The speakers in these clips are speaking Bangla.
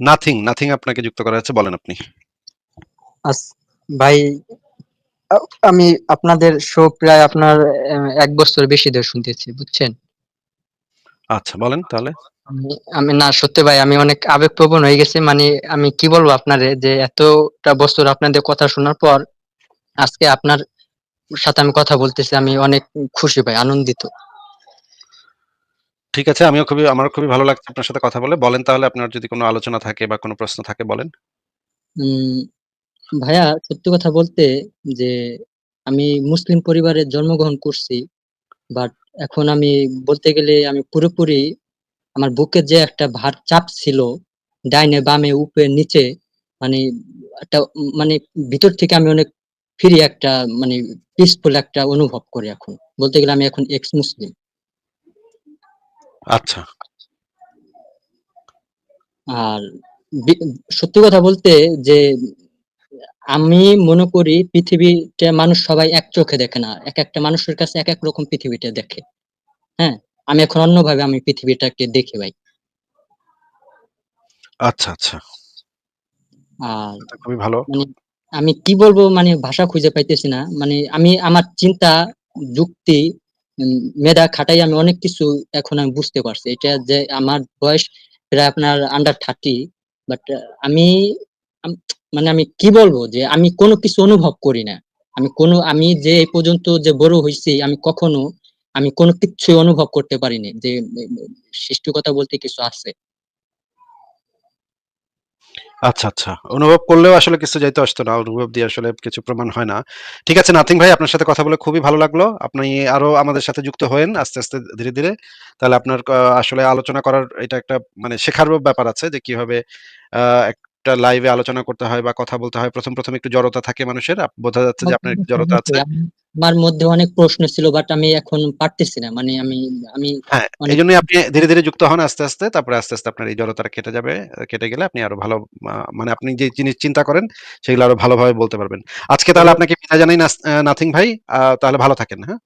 নাথিং, নাথিং আপনাকে যুক্ত করা হয়েছে। বলেন আপনি। ভাই আমি আপনাদের শো প্রায় আপনার এক বছর বেশি ধরে শুনতেছি, বুঝছেন? আচ্ছা বলেন তাহলে। আমি না সত্যি ভাই আমি অনেক আবেগপ্রবণ হয়ে গেছি। মানে আমি কি বলব আপনারে যে এতটা বছর আপনাদের কথা শোনার পর আজকে আপনার সাথে আমি কথা বলতেছি। আমি অনেক খুশি ভাই, আনন্দিত। ঠিক আছে। আমিও খুবই আমারও খুবই ভালো লাগছে আপনার সাথে কথা বলে। বলেন তাহলে আপনার যদি কোনো আলোচনা থাকে বা কোনো প্রশ্ন থাকে বলেন। ভাইয়া সত্যি কথা বলতে যে আমি মুসলিম পরিবারে জন্মগ্রহণ করছি। বাট এখন আমি বলতে গেলে আমি পুরোপুরি আমার বুকে যে একটা ভার চাপ ছিল, ডাইনে, বামে, উপরে, নিচে মানে একটা মানে ভিতর থেকে আমি অনেক ফ্রি একটা মানে পিসফুল একটা অনুভব করি এখন। বলতে গেলে আমি এখন এক্স মুসলিম। আচ্ছা। আর সত্যি কথা বলতে যে আমি মনে করি পৃথিবীতে মানুষ সবাই এক চোখে দেখে না। এক একটা মানুষের কাছে এক এক রকম পৃথিবীটা দেখে। হ্যাঁ? আমি এখন অন্যভাবে আমি পৃথিবীটাকে দেখি ভাই। আচ্ছা, আচ্ছা। আর এটা খুবই ভালো। মানে আমি কি বলব মানে ভাষা খুঁজে পাইতেছি না। মানে আমি আমার চিন্তা, যুক্তি, মেধা খাটাই আমি অনেক কিছু এখন আমি বুঝতে পারছি। এটা যে আমার বয়স প্রায় আপনার আন্ডার 30 বাট আমি মানে আমি কি বলব যে আমি কোনো কিছু অনুভব করি না। আমি কোনো, আমি যে এই পর্যন্ত যে বড় হয়েছি আমি কখনো, আমি কোনো কিছু অনুভব করতে পারিনি যে সৃষ্টি কথা বলতে কিছু আছে। আচ্ছা, আচ্ছা। অনুভব করলেও আসলে কিছু যাইতে আসতো না। অনুভব দিয়ে আসলে কিছু প্রমাণ হয় না। ঠিক আছে নাথিং ভাই আপনার সাথে কথা বলে খুবই ভালো লাগল। আপনি আরও আমাদের সাথে যুক্ত হয়েন আস্তে, আস্তে ধীরে, ধীরে। তাহলে আপনার আসলে আলোচনা করার এটা একটা মানে শেখার ব্যাপার আছে যে কীভাবে আ একটা লাইভে আলোচনা করতে হয় বা কথা বলতে হয়। ১ম, ১ম একটু জড়তা থাকে মানুষের। বোঝা যাচ্ছে যে আপনার একটু জড়তা আছে। আমার মধ্যে অনেক প্রশ্ন ছিল বাট আমি এখন পারতেছি না। মানে আমি আমি হ্যাঁ, অনেক এজন্যই আপনি ধীরে, ধীরে যুক্ত হন আস্তে, আস্তে। তারপরে আস্তে, আস্তে আপনার এই জড়তাটা কেটে যাবে। কেটে গেলে আপনি আরও ভালো মানে আপনি যে জিনিস চিন্তা করেন সেগুলো আরও ভালোভাবে বলতে পারবেন। আজকে তাহলে আপনাকে বিদায় জানাই নাথিং ভাই। তাহলে ভালো থাকেন, হ্যাঁ?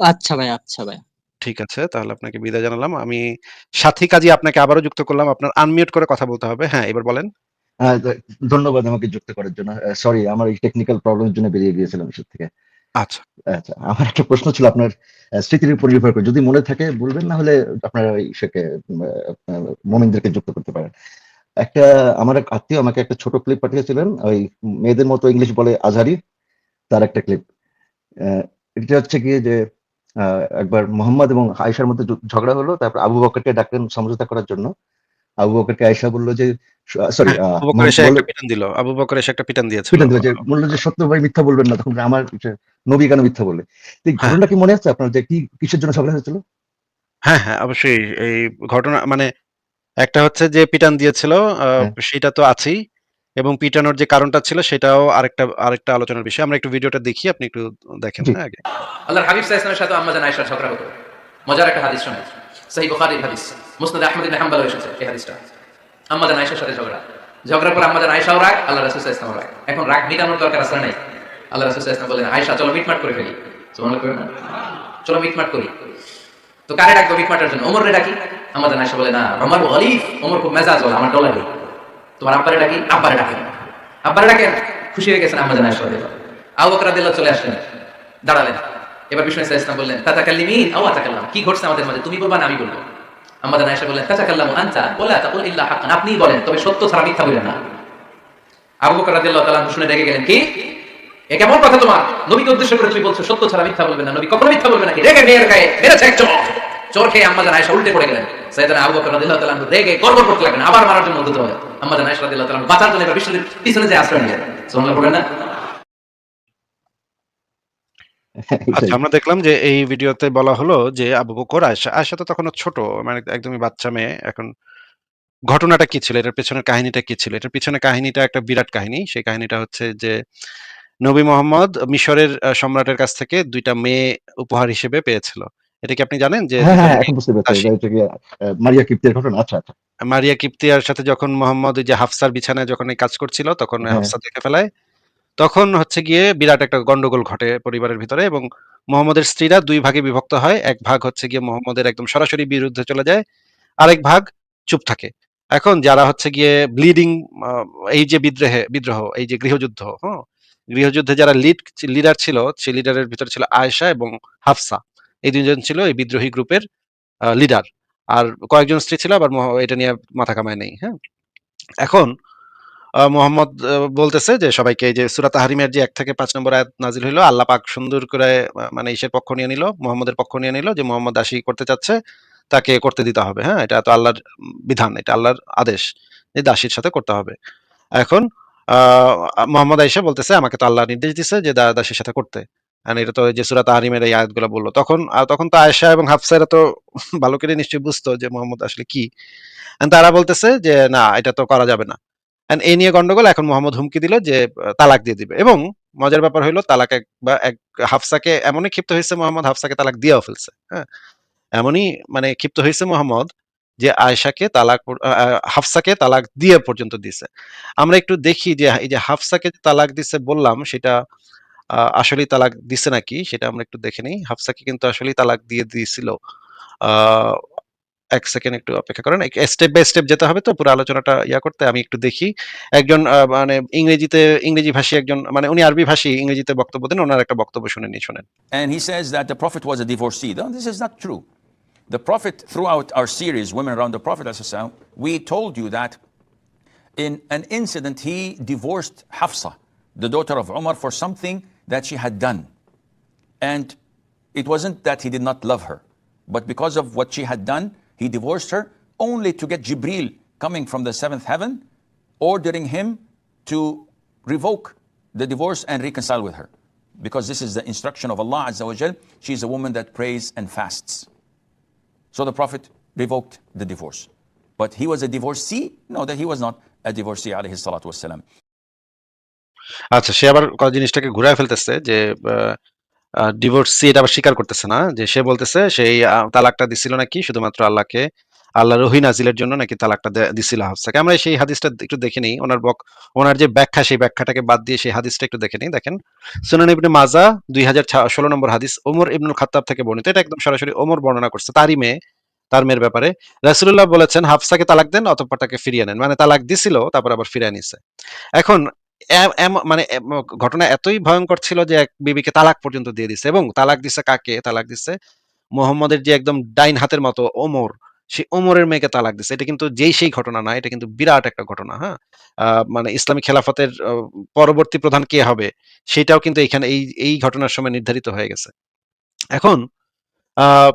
আচ্ছা ভাই, আচ্ছা ভাই। ঠিক আছে। তাহলে আপনাকে বিদায় জানালাম। আমি সাথী কাজী আপনাকে আবারও যুক্ত করলাম। আপনার আনমিউট করে কথা বলতে হবে। হ্যাঁ, এবার বলেন। আ ধন্যবাদ আমাকে যুক্ত করার জন্য। সরি আমার এই টেকনিক্যাল প্রবলেমের জন্য বেরিয়ে গিয়েছিলাম এসব থেকে। আচ্ছা। আচ্ছা, আমার একটা প্রশ্ন ছিল আপনার স্মৃতির উপর নির্ভর করে। যদি মনে থাকে বলবেন না হলে আপনারা আ আ যুক্ত করতে পারেন। একটা আমার এক আত্মীয় আমাকে একটা ছোট ক্লিপ পাঠিয়েছিলেন। ওই মেয়েদের মতো ইংলিশ বলে আজহারি, তার একটা ক্লিপ। এটা হচ্ছে গিয়ে যে একবার মোহাম্মদ এবং আয়েশার মধ্যে ঝগড়া হলো। তারপর আবু বকরকে ডাকলেন সমঝোতা করার জন্য। আবু বকরকে আয়েশা বলল যে সরি আবু বকর এসে একটা পিটান দিল। আবু বকর এসে একটা পিটান দিয়েছিল। পিটান দিল যে বলল যে সত্য ভাই মিথ্যা বলবেন না। তখন আমার নবী কেন মিথ্যা বলবে? তো এই হ্যাঁ। ঘটনাটা কি মনে আছে আপনার যে কি কিসের জন্য ঝগড়া হয়েছিল? হ্যাঁ, হ্যাঁ, অবশ্যই এই ঘটনা মানে একটা হচ্ছে যে পিটান দিয়েছিল হ্যাঁ। সেটা তো আছেই এবং পিটানোর যে কারণটা ছিল সেটাও আরেকটা আরেকটা আলোচনার বিষয়। আমরা একটু ভিডিওটা দেখি আপনি একটু দেখেন। হ্যাঁ আগে। আল্লাহর হাবিব সাল্লাল্লাহু আলাইহি সাথে আম্মা জান আয়েশার ঝগড়া হতো মজার একটা হাদিস শোনেন সহিহ বুখারীর হাদিস মুসনাদ আহমদ ইবনে হাম্বল এসেছে এই হাদিসটা। আম্মা জান আয়েশার সাথে ঝগড়া। ঝগড়ার পর আম্মা জান আয়েশাও রাগ আল্লাহ রাসূল সাল্লাল্লাহু আলাইহি রাগ। এখন রাগ মিটানোর দরকার আছে নাই? আল্লাহ রাসূল সাল্লাল্লাহু আলাইহি বললেন আয়েশা, চলো মিটমাট করে ফেলি। সুবহানাল্লাহ করেন না? চলো মিটমাট করি। তো কারে ডাকবো মিটমাটের জন্য? ওমর রে ডাকি। আম্মা জান আয়েশা বলে, না ওমর গলিফ ওমর খুব মেজাজ বলে আমার ডলারে তোমার আব্বারে ডাকি, আব্বারে ডাকেন। আব্বারে ডাকেন, খুশি হয়ে গেছেন আম্মা জান আয়েশা রাদিয়াল্লাহু। আবু বকর রাদিয়াল্লাহু চলে আসলেন, দাঁড়ালেন। এবার বিষ্ণু ইসলাম বললেন তাতাকাল্লিমিন আও আতাকাল্লাম কি ঘটছে আমাদের মাঝে? তুমি বলবা না, আমি বলব। আমাদের আয়েশা বললেন ইল্লা আপনিই বলেন, তবে সত্য ছাড়া মিথ্যা বলেন না। আবু বকর রাদিয়াল্লাহু শুনে গেলেন, কি? এ কেমন কথা তোমার? নবীকে উদ্দেশ্য করে তুমি বলছো, সত্য ছাড়া মিথ্যা বলবে না। নবী কখনো মিথ্যা বলবে রেগে, মেয়ের গায়ে মেরেছে এক চোর চোর খেয়ে আম্মা আয়েশা উল্টে পড়ে গেলেন। সাইয়েদনা আবু বকর রাদিয়াল্লাহু রেগে গড়গড় করতে লাগলেন। আবার মারার জন্য উদ্যত হলেন। আম্মা জান রাদিয়াল্লাহু তাআলা বাঁচার জন্য এবার বিষ্ণুর পিছনে যে আশ্রয় নিলেন। না? আচ্ছা আমরা দেখলাম যে এই ভিডিওতে বলা হলো যে আবু বকর আয়েশা, আয়েশা তো তখনও ছোট মানে একদমই বাচ্চা মেয়ে। এখন ঘটনাটা কি ছিল? এটার পেছনের কাহিনীটা কি ছিল? এটার পেছনের কাহিনীটা একটা বিরাট কাহিনী। সেই কাহিনীটা হচ্ছে যে নবী মোহাম্মদ মিশরের সম্রাটের কাছ থেকে দুইটা মেয়ে উপহার হিসেবে পেয়েছিল। এটা কি আপনি জানেন যে হ্যাঁ, হ্যাঁ, এখন বুঝতে পেরেছি। এটা হচ্ছে মারিয়া কিপ্তের ঘটনা। আচ্ছা, আচ্ছা। মারিয়া কিপ্তিয়ার সাথে যখন মোহাম্মদ ওই যে হাফসার বিছানায় যখন এই কাজ করছিল তখন হ্যাঁ। হাফসা দেখে ফেলায়। তখন হচ্ছে গিয়ে বিরাট একটা গন্ডগোল ঘটে পরিবারের ভিতরে এবং মোহাম্মদের স্ত্রীরা দুই ভাগে বিভক্ত হয়। এক ভাগ হচ্ছে গিয়ে মোহাম্মদের একদম সরাসরি বিরুদ্ধে চলে যায়। আরেক ভাগ চুপ থাকে। এখন যারা হচ্ছে গিয়ে ব্লিডিং এই যে বিদ্রোহে, বিদ্রোহ, এই যে গৃহযুদ্ধ হ্যাঁ গৃহযুদ্ধে যারা লিড লিডার ছিল, সেই লিডারের ভিতরে ছিল আয়েশা এবং হাফসা এই দুজন ছিল এই বিদ্রোহী গ্রুপের লিডার আর কয়েকজন স্ত্রী ছিল, আবার এটা নিয়ে মাথা কামায় নেই হ্যাঁ এখন মোহাম্মদ বলতেছে যে সবাইকে যে সুরাত হারিমের যে এক থেকে পাঁচ নম্বর আয়াত নাজিল হইল, আল্লাহ পাক সুন্দর করে মানে ইসের পক্ষ নিয়ে নিল, মোহাম্মদের পক্ষ নিয়ে নিল যে মোহাম্মদ দাসী করতে চাচ্ছে, তাকে করতে দিতে হবে হ্যাঁ? এটা তো আল্লাহর বিধান, এটা আল্লাহর আদেশ যে দাসীর সাথে করতে হবে। এখন মোহাম্মদ আইসা বলতেছে, আমাকে তো আল্লাহ নির্দেশ দিছে যে দাসীর সাথে করতে। আর এটা তো যে সুরাত হারিমের এই আয়াতগুলো বলল। তখন তখন তো আয়েশা এবং হাফসারা তো ভালো করে নিশ্চয়ই বুঝতো যে মোহাম্মদ আসলে কি। তারা বলতেছে যে, না, এটা তো করা যাবে না। এই নিয়ে গন্ডগোল এখন মোহাম্মদ হুমকি দিল যে তালাক দিয়ে দিবে। এবং মজার ব্যাপার হলো তালাক এক বা এক হাফসাকে এমনই ক্ষিপ্ত হয়েছে মোহাম্মদ হাফসাকে তালাক দিয়েও ফেলছে হ্যাঁ? এমনই মানে ক্ষিপ্ত হয়েছে মোহাম্মদ যে আয়েশাকে তালাক হাফসাকে তালাক দিয়ে পর্যন্ত দিছে। আমরা একটু দেখি যে এই যে হাফসাকে তালাক দিছে বললাম সেটা আহ, আসলেই তালাক দিছে নাকি সেটা আমরা একটু দেখে নিই। হাফসাকে কিন্তু আসলেই তালাক দিয়ে দিয়েছিল। এক সেকেন্ড একটু অপেক্ষা করেন স্টেপ বাই স্টেপ যেতে হবে তো পুরো আলোচনাটা ইয়া করতে আমি একটু দেখি একজন মানে ইংরেজিতে ইংরেজি ভাষী একজন মানে উনি আরবি ভাষী ইংরেজিতে বক্তব্য দেন ওনার একটা বক্তব্য শুনে নি শোনেন And he says that the Prophet was a divorcee. No, this is not true. The Prophet, throughout our series, Women Around the Prophet, we told you that in an incident he divorced Hafsa, the daughter of Umar, for something that she had done. And it wasn't that he did not love her, but because of what she had done, he divorced her only to get Jibril coming from the seventh heaven, ordering him to revoke the divorce and reconcile with her. Because this is the instruction of Allah Azza wa Jal. She is a woman that prays and fasts. So the Prophet revoked the divorce. But he was a divorcee? No, that he was not a divorcee, alayhi salatu wassalam. আচ্ছা সে আবার ক- জিনিসটাকে ঘুরায় ফেলতেছে যে ডিভোর্সি এটা আবার স্বীকার করতেছে না, যে সে বলতেছে সেই তালাকটা দিছিল নাকি শুধুমাত্র আল্লাহকে আল্লাহ রহি নাজিলের জন্য নাকি তালাকটা দিছিল হাফসাকে। আমরা সেই হাদিসটা একটু দেখে নিই, ওনার বক, ওনার যে ব্যাখ্যা সেই ব্যাখ্যাটাকে বাদ দিয়ে সেই হাদিসটা একটু দেখে নিই। দেখেন, সুনান ইবনে মাজা দুই হাজার ষোলো নম্বর হাদিস ওমর ইবনুল খাত্তাব থেকে বর্ণিত। এটা একদম সরাসরি ওমর বর্ণনা করছে, তারই মেয়ে, তার মেয়ের ব্যাপারে। রাসূলুল্লাহ বলেছেন, হাফসাকে তালাক দেন, অতঃপর তাকে ফিরিয়ে নেন। মানে তালাক দিছিল, তারপর আবার ফিরিয়ে নিছে। এখন মানে ঘটনা এতই ভয়ঙ্কর ছিল যে এক বিবিকে তালাক পর্যন্ত দিয়ে দিছে এবং তালাক দিছে কাকে? তালাক দিছে মোহাম্মদের যে একদম ডাইন হাতের মতো ওমর সেই ওমরের মেয়েকে তালাক দিছে। এটা কিন্তু যেই সেই ঘটনা না এটা কিন্তু বিরাট একটা ঘটনা হ্যাঁ? মানে ইসলামী খেলাফতের আহ, পরবর্তী প্রধান কে হবে সেটাও কিন্তু এখানে এই এই ঘটনার সময় নির্ধারিত হয়ে গেছে। এখন আহ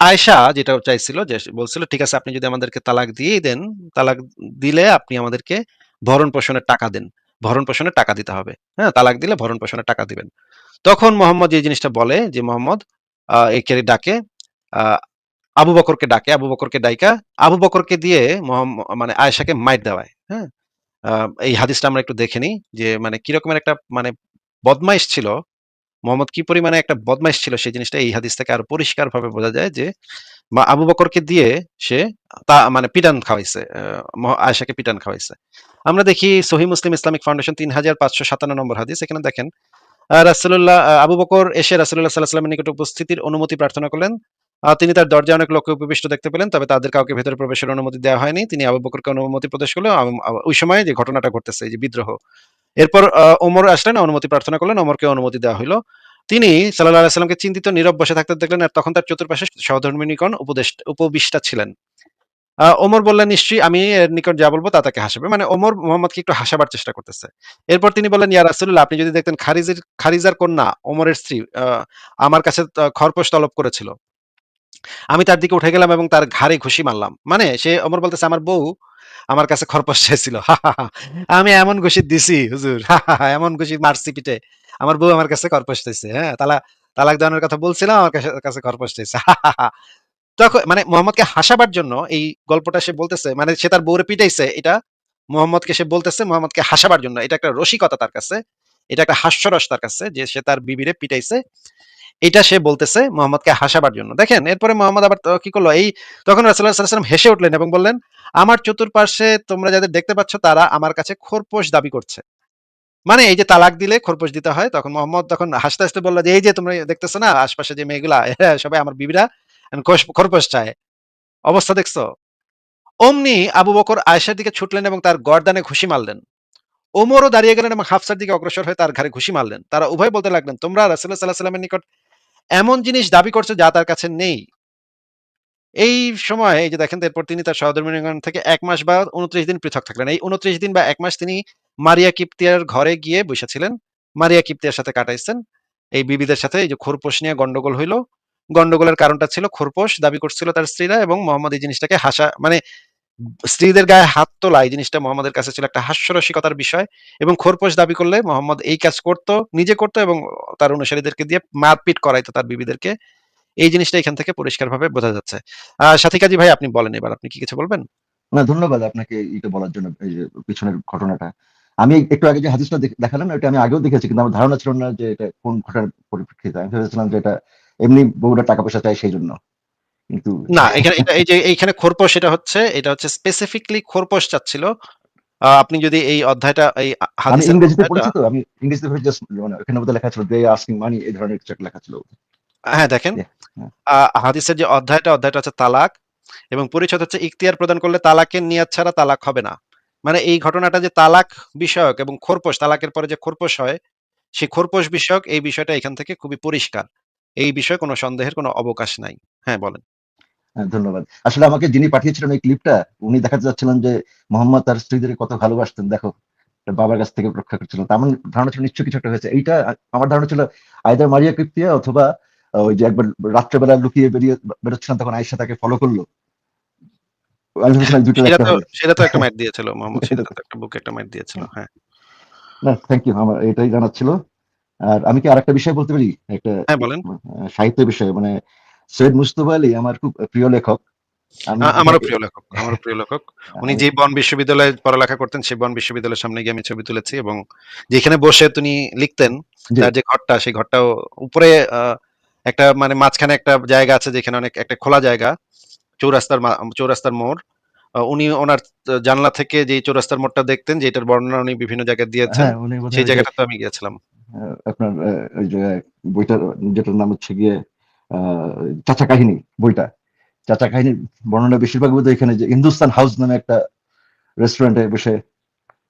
আয়েশা যেটা চাইছিল যে বলছিল ঠিক আছে আপনি যদি আমাদেরকে তালাক দিয়েই দেন তালাক দিলে আপনি আমাদেরকে ভরণ পোষণের টাকা দেন। ভরণ পোষণের টাকা দিতে হবে। হ্যাঁ তালাক দিলে ভরণ পোষণের টাকা দিবেন। তখন মোহাম্মদ এই জিনিসটা বলে যে, মোহাম্মদ একে ডাকে আবু বকরকে ডাকে, আবু বকরকে ডাইকা, আবু বকরকে দিয়ে মানে আয়েশাকে মাইট দেওয়ায়। হ্যাঁ এই হাদিসটা আমরা একটু দেখে নিই যে মানে কিরকমের একটা মানে বদমাইশ ছিল। মোহাম্মদ কি পরিমাণে একটা বদমাইশ ছিল সেই জিনিসটা এই হাদিস থেকে আরও পরিষ্কার ভাবে বোঝা যায় যে মা আবু বকরকে দিয়ে সে তা মানে পিটান খাওয়াইছে আয়েশাকে পিটান খাওয়াইছে। আমরা দেখি সহি মুসলিম ইসলামিক ফাউন্ডেশন তিন হাজার পাঁচশো সাতান্ন নম্বর হাদিস। এখানে দেখেন আহ, আবু বকর এসে রাসূলুল্লাহ সাল্লাহ নিকট উপস্থিতির অনুমতি প্রার্থনা করলেন। তিনি তার দরজায় অনেক লোককে উপবিষ্ট দেখতে পেলেন তবে তাদের কাউকে ভেতরে প্রবেশের অনুমতি দেওয়া হয়নি। তিনি আবু বকরকে অনুমতি প্রদেশ করলেন। ওই সময় যে ঘটনাটা ঘটতেছে যে বিদ্রোহ এরপর ওমর আসলেন, অনুমতি প্রার্থনা করলেন, ওমরকে অনুমতি দেওয়া হলো তিনি সাল্লাহ আলাইসাল্লামকে চিন্তিত, নীরব বসে থাকতে দেখলেন আর তখন তার চতুর্পাশে সহধর্মিনীগণ উপদেশ উপবিষ্টা ছিলেন। ওমর বললেন, নিশ্চয়ই আমি এর নিকট যা বলব তা তাকে হাসাবে। মানে ওমর মোহাম্মদকে একটু হাসাবার চেষ্টা করতেছে। এরপর তিনি বললেন, ইয়া রাসূলুল্লাহ, আপনি যদি দেখতেন খারিজের, খারিজার কন্যা, ওমরের স্ত্রী আমার কাছে খরপোশ তলব করেছিল। আমি তার দিকে উঠে গেলাম এবং তার ঘাড়ে ঘুষি মারলাম। মানে সে, ওমর বলতেছে, আমার বউ আমার কাছে খরপোশ চাইছিল। আমি এমন ঘুষি দিছি, হুজুর। এমন ঘুষি মারছি পিঠে। আমার বউ আমার কাছে খরপোশ চাইছে হ্যাঁ। তালা, তালাক দেওয়ানোর কথা বলছিলাম, আমার কাছে কাছে খরপোশ চাইছে। তখন মানে মোহাম্মদকে হাসাবার জন্য এই গল্পটা সে বলতেছে মানে সে তার বউরে পিটাইছে এটা, মোহাম্মদকে সে বলতেছে মোহাম্মদকে হাসাবার জন্য। এটা একটা রসিকতা তার কাছে, এটা একটা হাস্যরস তার কাছে যে সে তার বিবিরে পিটাইছে। এটা সে বলতেছে মোহাম্মদকে হাসাবার জন্য। দেখেন, এরপরে মোহাম্মদ আবার কি করল? এই তখন সাল্লাল্লাহু হেসে উঠলেন এবং বললেন, আমার চতুর্পার্শ্বে তোমরা যাদের দেখতে পাচ্ছ তারা আমার কাছে খোরপোশ দাবি করছে। মানে এই যে তালাক দিলে খোরপোশ দিতে হয়, তখন মোহাম্মদ তখন হাসতে হাসতে বলল যে, এই যে তোমরা দেখতেছো না, আশপাশে যে মেয়েগুলা সবাই আমার বিবিরা খোরপোশ চায়। অবস্থা দেখছ? অমনি আবু বকর আয়েশার দিকে ছুটলেন এবং তার গর্দানে ঘুষি মারলেন। ওমরও দাঁড়িয়ে গেলেন এবং হাফসার দিকে অগ্রসর হয়ে তার ঘাড়ে ঘুষি মারলেন। তারা উভয় বলতে লাগলেন, তোমরা রাসূলুল্লাহ সাল্লাল্লাহু আলাইহি সাল্লামের নিকট এমন জিনিস দাবি করছ যা তার কাছে নেই। এই সময় এই যে দেখেন, এরপর তিনি তার সহধর্মিণীগণ থেকে এক মাস বা উনত্রিশ দিন পৃথক থাকলেন। এই উনত্রিশ দিন বা এক মাস তিনি মারিয়া কিপ্তিয়ার ঘরে গিয়ে বসেছিলেন। মারিয়া কিপ্তিয়ার সাথে কাটাইছেন। এই বিবিদের সাথে এই যে খোরপোশ নিয়ে গন্ডগোল হইল। গন্ডগোলের কারণটা ছিল খোরপোশ। দাবি করছিল তার স্ত্রীরা এবং মোহাম্মদ এই জিনিসটাকে হাসা মানে স্ত্রীদের গায়ে হাত তোলা এই জিনিসটা মোহাম্মদের কাছে ছিল একটা হাস্যরসিকতার বিষয় এবং খোরপোশ দাবি করলে মোহাম্মদ এই কাজ করতো, নিজে করতো এবং তার অনুসারীদেরকে দিয়ে মারপিট করাইতো তার বিবিদেরকে। এই জিনিসটা এখান থেকে পরিষ্কারভাবে বোঝা যাচ্ছে। সাথী কাজী ভাই, আপনি বলেন এবার, আপনি কি কিছু বলবেন? না, ধন্যবাদ আপনাকে এটা বলার জন্য পিছনের ঘটনাটা। আমি একটু আগে যে হাদিসটা দেখ- দেখালাম, এটা আমি আগেও দেখেছি, কিন্তু আমার ধারণা ছিল না যে এটা কোন ঘটনার পরিপ্রেক্ষিতে। আমি ভেবেছিলাম যে এটা এমনি বউরা টাকা পয়সা চায় সেই জন্য। না এখানে এটা এই যে এইখানে খোরপোশ এটা হচ্ছে এটা হচ্ছে স্পেসিফিকলি খোরপোশ চাচ্ছিল। আপনি যদি এই অধ্যায়টা এই হাদিসের ইংরেজিতে পড়েছি তো আমি ইংরেজিতে just মানে বোধহয় লেখা ছিল দে আস্কিং মানি এই ধরনের কিছু লেখা ছিল। হ্যাঁ দেখেন। হাদিসের যে অধ্যায়টা অধ্যায়টা হচ্ছে তালাক এবং পরিচ্ছদ হচ্ছে ইখতিয়ার প্রদান করলে তালাকের নিয়াত ছাড়া তালাক হবে না। মানে এই ঘটনাটা যে তালাক বিষয়ক এবং খোরপোশ তালাকের পরে যে খোরপোশ হয় সেই খোরপোশ বিষয়ক এই বিষয়টা এখান থেকে খুবই পরিষ্কার। এই বিষয়ে কোনো সন্দেহের কোনো অবকাশ নাই। হ্যাঁ বলেন। ধন্যবাদ। আসলে আমাকে যিনি পাঠিয়েছিলেন এই ক্লিপটা উনি দেখাতে যাচ্ছিলেন যে মোহাম্মদ তার স্ত্রীদের কত ভালোবাসতেন। দেখো বাবার কাছ থেকে রক্ষা করছিল আমার ধারণা ছিল নিশ্চয়ই কিছু একটা হয়েছে। এইটা আমার ধারণা ছিল আয়দার মারিয়া কৃপ্তিয়া অথবা ওই যে একবার রাত্রেবেলা লুকিয়ে বেরিয়ে বেরোচ্ছিলাম তখন আয়েশা তাকে ফলো করল। আমি ভেবেছিলাম দুটো সেটা তো হবে সেটা তো একটা ম্যাট দিয়েছিল মোহাম্মদ। সেটা তো একটা বুকে একটা ম্যাট দিয়েছিল হ্যাঁ। না থ্যাংক ইউ আমার এটাই জানার ছিল। আর আমি কি আরেকটা বিষয় বলতে পারি? একটা হ্যাঁ সাহিত্য বিষয় মানে সৈয়দ মুস্তফা আলী আমার খুব প্রিয় লেখক। আমি আমারও প্রিয় লেখক আমারও প্রিয় লেখক। উনি যে বন বিশ্ববিদ্যালয়ে পড়ালেখা করতেন সেই বন বিশ্ববিদ্যালয়ের সামনে গিয়ে আমি ছবি তুলেছি এবং যেখানে বসে তিনি লিখতেন তার যে ঘরটা সেই ঘরটাও উপরে একটা মানে মাঝখানে একটা জায়গা আছে যেখানে অনেক একটা খোলা জায়গা চৌরাস্তার চৌরাস্তার মোড়। উনি ওনার জানলা থেকে যে চৌরাস্তার মোড়টা দেখতেন যেটার বর্ণনা উনি বিভিন্ন জায়গায় দিয়েছেন হ্যাঁ সেই জায়গাটা তো আমি গিয়েছিলাম। আপনার ওই যে বইটার যেটার নাম হচ্ছে গিয়ে চাচা কাহিনী বইটা চাচা কাহিনীর বর্ণনা বেশিরভাগ বোধহয় এখানে যে হিন্দুস্তান হাউস নামে একটা রেস্টুরেন্টে বসে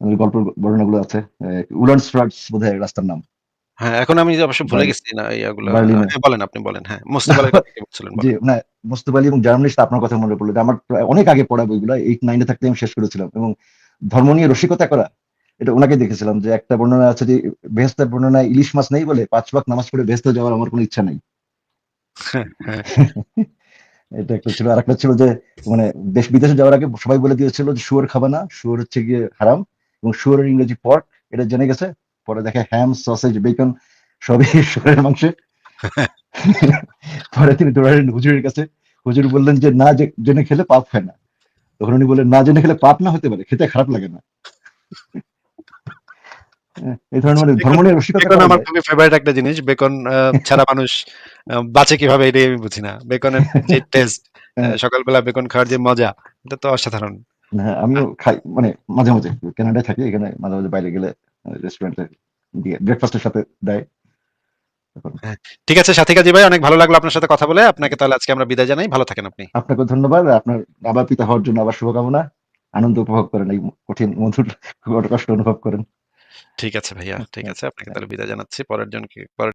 ওই গল্পের বর্ণনাগুলো আছে উলান স্ট্রাটস বোধহয় রাস্তার নাম হ্যাঁ এখন আমি অবশ্য ভুলে গেছি না ইয়াগুলো হ্যাঁ, বলেন আপনি বলেন হ্যাঁ মুস্তফা কি বলছিলেন বলেন। না মুস্তফা আলী এবং জার্নালিস্ট আপনার কথা মনে পড়ল যে আমার অনেক আগে পড়া বইগুলো এইট নাইনে থাকতে আমি শেষ করেছিলাম এবং ধর্ম নিয়ে রসিকতা করা এটা ওনাকে দেখেছিলাম যে একটা বর্ণনা আছে যে বেহেস্তের বর্ণনায় ইলিশ মাছ নেই বলে পাঁচ ওয়াক্ত নামাজ পড়ে বেহেস্তে যাওয়ার আমার কোনো ইচ্ছা নেই হ্যাঁ, হ্যাঁ। এটা একটা ছিল, আরেকটা ছিল যে মানে দেশ বিদেশে যাওয়ার আগে সবাই বলে দিয়েছিল যে শুয়োর খাবে না, শুয়োর হচ্ছে গিয়ে হারাম এবং শুয়োরের ইংরেজি পর্ক, এটা জেনে গেছে, পরে দেখে হ্যাম সসেজ বেকন সবই শুয়োরের মাংসে। পরে তিনি দৌড়ালেন হুজুরের কাছে, হুজুর বললেন যে, না জেনে খেলে পাপ হয় না। তখন উনি বললেন, না জেনে খেলে পাপ না হতে পারে, খেতে খারাপ লাগে না। এই ধরনের মানে ধর্ম নিয়ে রসিকতা আমার খুবই ফেভারিট একটা জিনিস। বেকন ছাড়া মানুষ বাঁচে কীভাবে এটাই আমি বুঝি না। বেকনের যে টেস্ট হ্যাঁ। সকালবেলা বেকন খাওয়ার যে মজা এটা তো অসাধারণ। হ্যাঁ আমিও খাই মানে মাঝে মাঝে কানাডায় থাকি এখানে মাঝে মাঝে বাইরে গেলে রেস্টুরেন্টে দিয়ে ব্রেকফাস্টের সাথে দেয়। ঠিক আছে সাথী কাজী ভাই অনেক ভালো লাগল আপনার সাথে কথা বলে। আপনাকে তাহলে আজকে আমরা বিদায় জানাই। ভালো থাকেন আপনি। আপনাকে ধন্যবাদ। আপনার বাবা পিতা হওয়ার জন্য আবার শুভকামনা। আনন্দ উপভোগ করেন এই কঠিন মধুর কষ্ট অনুভব করেন। ঠিক আছে ভাইয়া ঠিক আছে আপনাকে তাহলে বিদায় জানাচ্ছি। পরের জনকে পরের